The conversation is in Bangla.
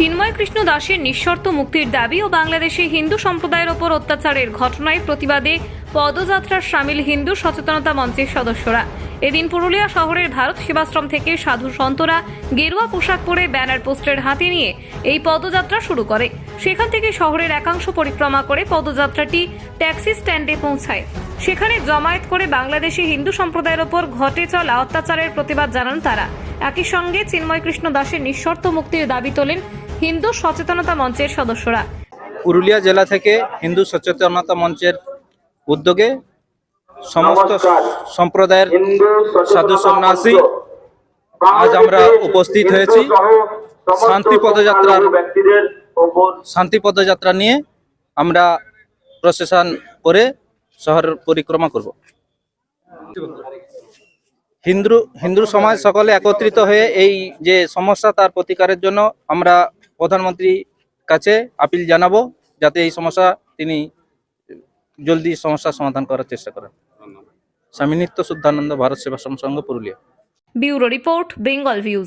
চিন্ময় কৃষ্ণ দাসের নিঃশর্ত মুক্তির দাবি ও বাংলাদেশে হিন্দু সম্প্রদায়ের ওপর অত্যাচারের ঘটনায় প্রতিবাদে পদযাত্রার সামিল হিন্দু সচেতনতা মঞ্চের সদস্যরা। এদিন পুরুলিয়া শহরের ভারত সেবাশ্রম থেকে সাধু সন্তরা গেরুয়া পোশাক পরে ব্যানার পোস্টের হাতে নিয়ে এই পদযাত্রা শুরু করে। সেখান থেকে শহরের একাংশ পরিক্রমা করে পদযাত্রাটি ট্যাক্সি স্ট্যান্ডে পৌঁছায়। সেখানে জমায়েত করে বাংলাদেশি হিন্দু সম্প্রদায়ের ওপর ঘটে চলা অত্যাচারের প্রতিবাদ জানান তারা। একই সঙ্গে চিন্ময় কৃষ্ণ দাসের নিঃশর্ত মুক্তির দাবি তোলেন হিন্দু সচেতনতা মঞ্চের সদস্যরা। পুরুলিয়া জেলা থেকে হিন্দু সচেতনতা মঞ্চের উদ্যোগে সমস্ত সম্প্রদায়ের সাধু সন্ন্যাসী আজ আমরা উপস্থিত হয়েছি। শান্তি পদযাত্রার শান্তি পদযাত্রা নিয়ে আমরা প্রশাসন করে শহর পরিক্রমা করব। হিন্দু হিন্দু সমাজ সকলে একত্রিত হয়ে এই যে সমস্যা তার প্রতিকারের জন্য আমরা প্রধানমন্ত্রী কাছে আপিল জানাব যাতে এই সমস্যা তিনি জলদি সমস্যার সমাধান করার চেষ্টা করেন। স্বামী Nitya Shuddhananda Bharat Seva Sangha Purulia. Bureau report Bengal Views.